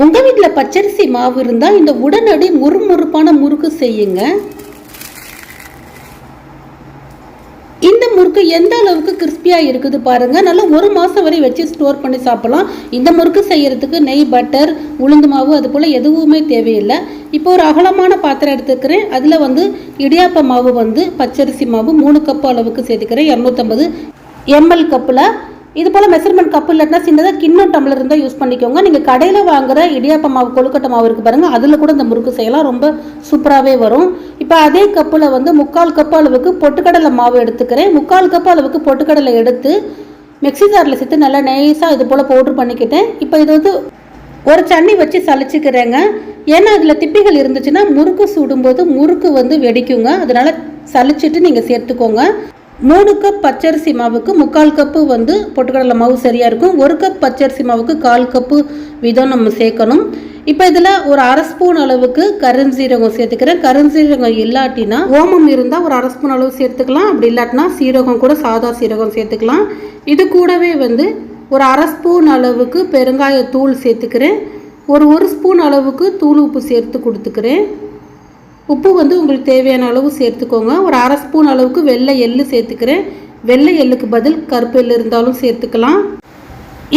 உங்கள் வீட்டில் பச்சரிசி மாவு இருந்தால் இந்த உடனடி முறுமுறுப்பான முறுக்கு செய்யுங்க. இந்த முறுக்கு எந்த அளவுக்கு கிறிஸ்பியாக இருக்குது பாருங்க. நல்லா ஒரு மாதம் வரை வச்சு ஸ்டோர் பண்ணி சாப்பிடலாம். இந்த முறுக்கு செய்யறதுக்கு நெய் பட்டர் உளுந்து மாவு அது போல் எதுவுமே தேவையில்லை. இப்போ ஒரு அகலமான பாத்திரம் எடுத்துக்கிறேன். அதில் வந்து இடியாப்ப மாவு வந்து பச்சரிசி மாவு மூணு கப்பு அளவுக்கு சேர்த்துக்கிறேன். இரநூத்தம்பது எம்எல் கப்பில் இது போல் மெஷர்மெண்ட் கப்பு இல்லாட்டினா சின்னதாக கிண்ணம் டம்ளர் இருந்தால் யூஸ் பண்ணிக்கோங்க. நீங்கள் கடையில் வாங்குற இடியாப்ப மாவு கொழுக்கட்டை மாவு இருக்குது பாருங்கள் அதில் கூட இந்த முறுக்கு செய்யலாம். ரொம்ப சூப்பராகவே வரும். இப்போ அதே கப்பில் வந்து முக்கால் கப்பு அளவுக்கு பொட்டுக்கடலை மாவு எடுத்துக்கிறேன். முக்கால் கப்பு அளவுக்கு பொட்டுக்கடலை எடுத்து மிக்சி ஜாரில் சேர்த்து நல்லா நைஸாக இது போல் பவுட்ரு பண்ணிக்கிட்டேன். இப்போ இது வந்து ஒரு சன்னி வச்சு சளிச்சுக்கிறேங்க. ஏன்னா அதில் திப்பிகள் இருந்துச்சுன்னா முறுக்கு சுடும்போது முறுக்கு வந்து வெடிக்குங்க. அதனால் சலிச்சிட்டு நீங்கள் சேர்த்துக்கோங்க. மூணு கப் பச்சரிசி மாவுக்கு முக்கால் கப்பு வந்து பொட்டுக்கடலை மாவு சரியாக இருக்கும். ஒரு கப் பச்சரிசி மாவுக்கு கால் கப்பு விதம் நம்ம சேர்க்கணும். இப்போ இதில் ஒரு அரை ஸ்பூன் அளவுக்கு கருஞ்சீரகம் சேர்த்துக்கிறேன். கருஞ்சீரகம் இல்லாட்டினா ஓமம் இருந்தால் ஒரு அரை ஸ்பூன் அளவு சேர்த்துக்கலாம். அப்படி இல்லாட்டினா சீரகம் கூட சாதா சீரகம் சேர்த்துக்கலாம். இது கூடவே வந்து ஒரு அரை ஸ்பூன் அளவுக்கு பெருங்காயத்தூள் சேர்த்துக்கிறேன். ஒரு ஒரு ஸ்பூன் அளவுக்கு தூள் உப்பு சேர்த்து கொடுத்துக்கிறேன். உப்பு வந்து உங்களுக்கு தேவையான அளவு சேர்த்துக்கோங்க. ஒரு அரை ஸ்பூன் அளவுக்கு வெள்ளை எள்ளு சேர்த்துக்கிறேன். வெள்ளை எள்ளுக்கு பதில் கருப்பு எள்ளு இருந்தாலும் சேர்த்துக்கலாம்.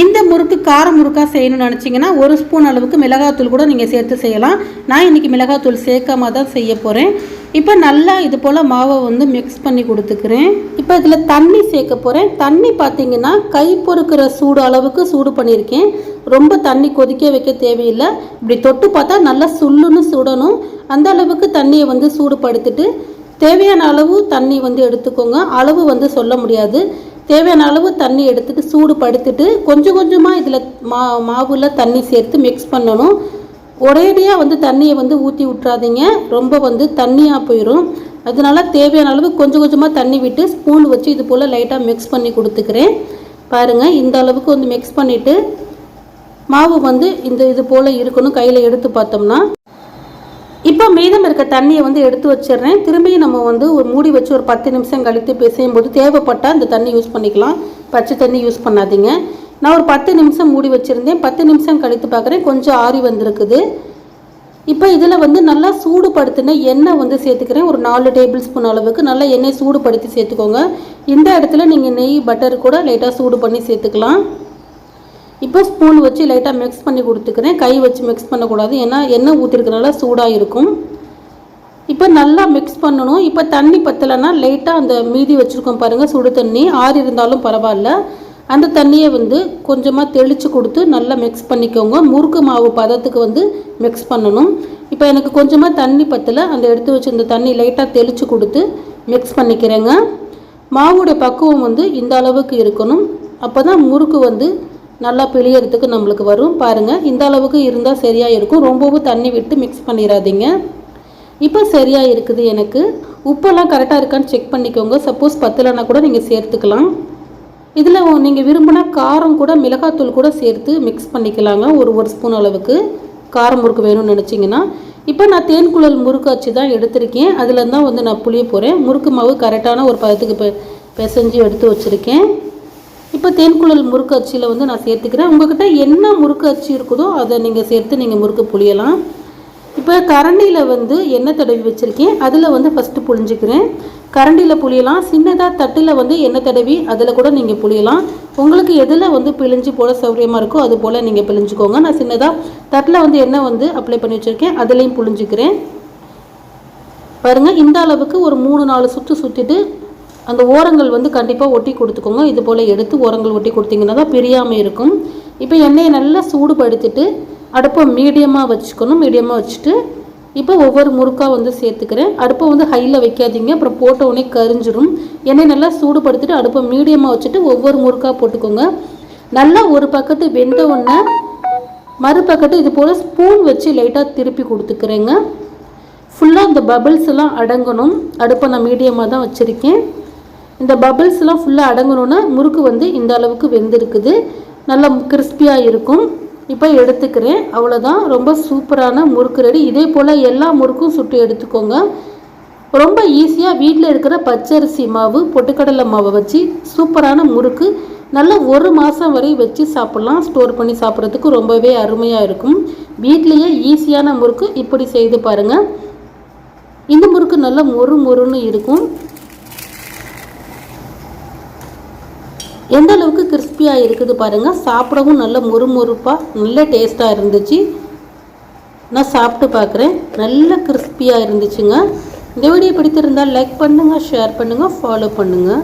இந்த முறுக்கு கார முறுக்காக செய்யணும்னு நினச்சிங்கன்னா ஒரு ஸ்பூன் அளவுக்கு மிளகாத்தூள் கூட நீங்கள் சேர்த்து செய்யலாம். நான் இன்றைக்கி மிளகாத்தூள் சேர்க்காம தான் செய்ய போகிறேன் இப்போ நல்லா இது போல் மாவை வந்து மிக்ஸ் பண்ணி கொடுத்துக்கிறேன். இப்போ இதில் தண்ணி சேர்க்க போகிறேன் தண்ணி பார்த்தீங்கன்னா கை பொறுக்கிற சூடு அளவுக்கு சூடு பண்ணியிருக்கேன். ரொம்ப தண்ணி கொதிக்க வைக்க தேவையில்லை. இப்படி தொட்டு பார்த்தா நல்லா சுள்ளுன்னு சுடணும். அந்த அளவுக்கு தண்ணியை வந்து சூடுபடுத்திட்டு தேவையான அளவு தண்ணி வந்து எடுத்துக்கோங்க. அளவு வந்து சொல்ல முடியாது. தேவையான அளவு தண்ணி எடுத்துட்டு சூடுபடுத்திட்டு கொஞ்சம் கொஞ்சமாக இதில் மா மாவில் தண்ணி சேர்த்து மிக்ஸ் பண்ணணும். ஒரேடியாக வந்து தண்ணியை வந்து ஊற்றி விட்றாதீங்க ரொம்ப வந்து தண்ணியாக போயிடும் அதனால தேவையான அளவு கொஞ்சம் கொஞ்சமாக தண்ணி விட்டு ஸ்பூன் வச்சு இது போல் லைட்டாக மிக்ஸ் பண்ணி கொடுத்துக்கிறேன். பாருங்கள் இந்த அளவுக்கு வந்து மிக்ஸ் பண்ணிவிட்டு மாவு வந்து இந்த இது போல் இருக்கணும் கையில் எடுத்து பார்த்தோம்னா. இப்போ மீதம் இருக்க தண்ணியை வந்து எடுத்து வச்சிடுறேன். திரும்பியும் நம்ம வந்து ஒரு மூடி வச்சு ஒரு பத்து நிமிஷம் கழித்து பிசையும் போது தேவைப்பட்டால் அந்த தண்ணி யூஸ் பண்ணிக்கலாம். பச்சை தண்ணி யூஸ் பண்ணாதீங்க. நான் ஒரு பத்து நிமிஷம் மூடி வச்சுருந்தேன். பத்து நிமிஷம் கழித்து பார்க்குறேன். கொஞ்சம் ஆறி வந்திருக்குது. இப்போ இதில் வந்து நல்லா சூடுபடுத்தின எண்ணெய் வந்து சேர்த்துக்கிறேன். ஒரு நாலு டேபிள் ஸ்பூன் அளவுக்கு நல்லா எண்ணெய் சூடுபடுத்தி சேர்த்துக்கோங்க. இந்த இடத்துல நீங்கள் நெய் பட்டர் கூட லைட்டாக சூடு பண்ணி சேர்த்துக்கலாம். இப்போ ஸ்பூன் வச்சு லைட்டாக மிக்ஸ் பண்ணி கொடுத்துக்கிறேன். கை வச்சு மிக்ஸ் பண்ணக்கூடாது. ஏன்னா எண்ணெய் ஊற்றிருக்கனால சூடாக இருக்கும். இப்போ நல்லா மிக்ஸ் பண்ணணும். இப்போ தண்ணி பத்தலைன்னா லைட்டாக அந்த மீதி வச்சுருக்கோம் பாருங்கள் சுடு தண்ணி. ஆறு இருந்தாலும் பரவாயில்ல. அந்த தண்ணியை வந்து கொஞ்சமாக தெளித்து கொடுத்து நல்லா மிக்ஸ் பண்ணிக்கோங்க. முறுக்கு மாவு பதத்துக்கு வந்து மிக்ஸ் பண்ணணும். இப்போ எனக்கு கொஞ்சமாக தண்ணி பத்தில். அந்த எடுத்து வச்சுருந்த தண்ணி லைட்டாக தெளித்து கொடுத்து மிக்ஸ் பண்ணிக்கிறேங்க. மாவுடைய பக்குவம் வந்து இந்த அளவுக்கு இருக்கணும். அப்போ தான் முறுக்கு வந்து நல்லா பிழியறதுக்கு நம்மளுக்கு வரும். பாருங்கள் இந்த அளவுக்கு இருந்தால் சரியாக இருக்கும். ரொம்பவும் தண்ணி விட்டு மிக்ஸ் பண்ணிடாதீங்க இப்போ சரியாக இருக்குது எனக்கு. உப்பெல்லாம் கரெக்டாக இருக்கான்னு செக் பண்ணிக்கோங்க. சப்போஸ் பத்தலைன்னா கூட நீங்கள் சேர்த்துக்கலாம். இதில் நீங்கள் விரும்பினா காரம் கூட மிளகாத்தூள் கூட சேர்த்து மிக்ஸ் பண்ணிக்கலாங்க. ஒரு ஒரு ஸ்பூன் அளவுக்கு காரம் முறுக்கு வேணும்னு நினச்சிங்கன்னா. இப்போ நான் தேன்குழல் முறுக்கு அச்சு தான் எடுத்திருக்கேன். அதில் தான் வந்து நான் புளிய போகிறேன் முறுக்கு மாவு கரெக்டான ஒரு பதத்துக்கு பெ பிசைஞ்சு எடுத்து வச்சுருக்கேன். இப்போ தேன்குழல் முறுக்கு அச்சியில் வந்து நான் சேர்த்துக்கிறேன். உங்கள்கிட்ட என்ன முறுக்கு அச்சு இருக்குதோ அதை நீங்கள் சேர்த்து நீங்கள் முறுக்கு புளியலாம். இப்போ கரண்டியில் வந்து எண்ணெய் தடவி வச்சுருக்கேன்? அதில் வந்து ஃபஸ்ட்டு புழிஞ்சிக்கிறேன். கரண்டியில் புளியலாம் சின்னதாக தட்டில் வந்து எண்ணெய் தடவி அதில் கூட நீங்கள் புளியலாம் உங்களுக்கு எதில் வந்து பிழிஞ்சு போட சௌகரியமாக இருக்கோ அது போல் நீங்கள் பிழிஞ்சுக்கோங்க. நான் சின்னதாக தட்டில் வந்து எண்ணெய் வந்து அப்ளை பண்ணி வச்சுருக்கேன் அதுலேயும் புழிஞ்சிக்கிறேன். பாருங்கள் இந்த அளவுக்கு ஒரு மூணு நாலு சுற்று சுற்றிட்டு அந்த ஓரங்கள் வந்து கண்டிப்பாக ஒட்டி கொடுத்துக்கோங்க. இது போல் எடுத்து ஓரங்கள் ஒட்டி கொடுத்தீங்கன்னா தான் பிரியாமல் இருக்கும். இப்போ எண்ணெயை நல்லா சூடுபடுத்திட்டு அடுப்பை மீடியமாக வச்சுக்கணும். மீடியமாக வச்சுட்டு இப்போ ஒவ்வொரு முறுக்காக வந்து சேர்த்துக்கிறேன். அடுப்பை வந்து ஹையில் வைக்காதீங்க. அப்புறம் போட்ட உடனே கரிஞ்சிரும். எண்ணெய் நல்லா சூடுபடுத்திட்டு அடுப்பை மீடியமாக வச்சுட்டு ஒவ்வொரு முறுக்காக போட்டுக்கோங்க. நல்லா ஒரு பக்கத்து வெந்த உடனே மறுபக்கத்து இது போல் ஸ்பூன் வச்சு லைட்டாக திருப்பி கொடுத்துக்கிறேங்க. ஃபுல்லாக இந்த பபிள்ஸ் எல்லாம் அடங்கணும். அடுப்பை நான் மீடியமாக தான் வச்சுருக்கேன். இந்த பபிள்ஸ்லாம் ஃபுல்லாக அடங்கணுன்னா முறுக்கு வந்து இந்த அளவுக்கு வெந்திருக்குது. நல்லா கிறிஸ்பியாக இருக்கும். இப்போ எடுத்துக்கிறேன். அவ்வளோதான் ரொம்ப சூப்பரான முறுக்கு ரெடி. இதே போல் எல்லா முறுக்கும் சுட்டு எடுத்துக்கோங்க. ரொம்ப ஈஸியாக வீட்டில் இருக்கிற பச்சரிசி மாவு பொட்டுக்கடலை மாவை வச்சு சூப்பரான முறுக்கு. நல்லா ஒரு மாதம் வரை வச்சு சாப்பிட்லாம். ஸ்டோர் பண்ணி சாப்பிட்றதுக்கு ரொம்பவே அருமையாக இருக்கும். வீட்லேயே ஈஸியான முறுக்கு. இப்படி செய்து பாருங்கள் இந்த முறுக்கு நல்லா மொறு மொறுன்னு இருக்கும். எந்த அளவுக்கு கிறிஸ்பியாக இருக்குது பாருங்கள் சாப்பிடவும் நல்ல மொறுமொறுப்பாக நல்ல டேஸ்ட்டாக இருந்துச்சு. நான் சாப்பிட்டு பார்க்குறேன். நல்ல கிறிஸ்பியாக இருந்துச்சுங்க. இந்த வீடியோ பிடித்திருந்தால் லைக் பண்ணுங்கள் ஷேர் பண்ணுங்கள் ஃபாலோ பண்ணுங்கள்